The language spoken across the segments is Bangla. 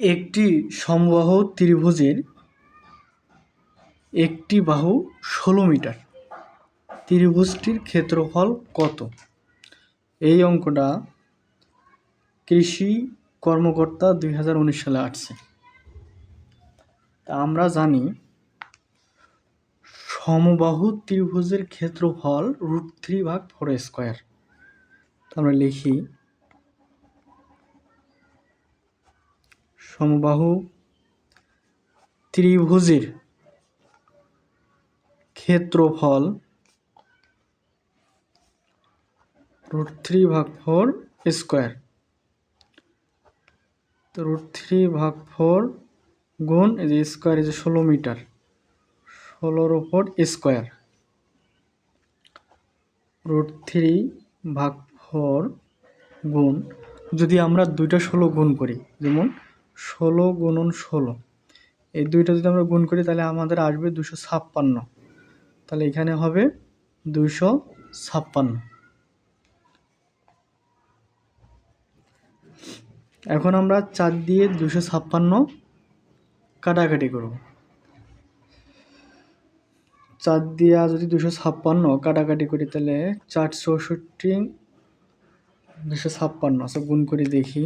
একটি সমবাহু ত্রিভুজের একটি বাহু ষোলো মিটার। ত্রিভুজটির ক্ষেত্রফল কত? এই অঙ্কটা কৃষি কর্মকর্তা দুই হাজার উনিশ সালে আসছে তা আমরা জানি সমবাহু ত্রিভুজের ক্ষেত্রফল রুট থ্রি ভাগ ফোর স্কোয়ার। আমরা লিখি সমবাহু ত্রিভুজের ক্ষেত্রফল রুট থ্রি ভাগ ফোর স্কোয়ার। তো রুট থ্রি ভাগ ফোর গুণ এই যে স্কোয়ার এই যে ষোলো মিটার, ষোলোর ওপর স্কোয়ার। রুট থ্রি ভাগ ফোর গুণ যদি আমরা দুইটা ষোলো গুণ করি, যেমন ষোলো গুণন ষোলো। এই দুইটা যদি আমরা গুণ করি, তাহলে আমাদের আসবে দুশো ছাপ্পান্ন। তাহলে এখানে হবে দুইশো ছাপ্পান্ন। এখন আমরা চার দিয়ে দুশো ছাপ্পান্ন কাটাকাটি করব। চার দিয়া যদি দুশো ছাপ্পান্ন কাটাকাটি করি, তাহলে চার চৌষট্টি দুশো ছাপ্পান্ন। আচ্ছা গুণ করে দেখি।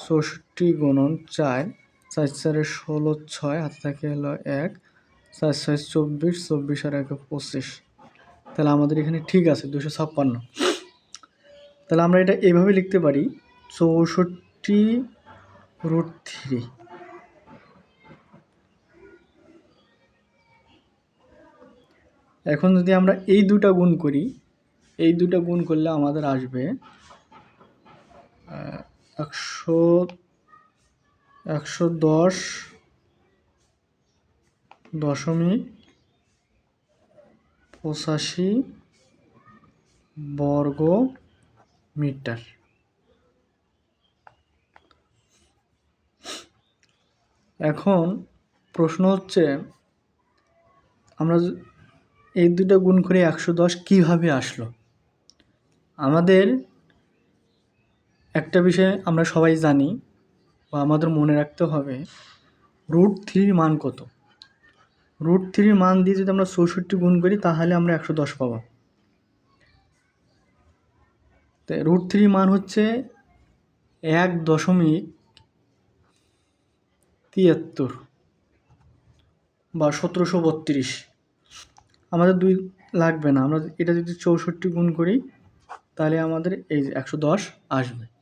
চৌষট্টি গুণন চার চার চারে ষোলো, ছয়, হাতে থাকে হলো এক, চার ছয় চব্বিশ চব্বিশ আর এক পঁচিশ। তাহলে আমাদের এখানে ঠিক আছে, দুশো ছাপ্পান্ন। তাহলে আমরা এটা এভাবে লিখতে পারি, চৌষট্টি রুট থ্রি। এখন যদি আমরা এই দুটা গুণ করি, এই দুটা গুণ করলে আমাদের আসবে একশো একশো দশ দশমিক পঁচাশি বর্গ মিটার। এখন প্রশ্ন হচ্ছে, আমরা এই দুটো গুণ করে একশো দশ কীভাবে আসলো? আমাদের একটা বিষয় আমরা সবাই জানি বা আমাদের মনে রাখতে হবে রুট থ্রির মান কত? রুট থ্রির মান দিয়ে যদি আমরা চৌষট্টি গুণ করি, তাহলে আমরা একশো দশ পাবো। রুট থ্রির মান হচ্ছে এক দশমিক তিয়াত্তর বা সতেরোশো বত্রিশ। আমাদের দুই লাগবে না, আমরা এটা যদি চৌষট্টি গুণ করি, তাহলে আমাদের এই একশো দশ আসবে।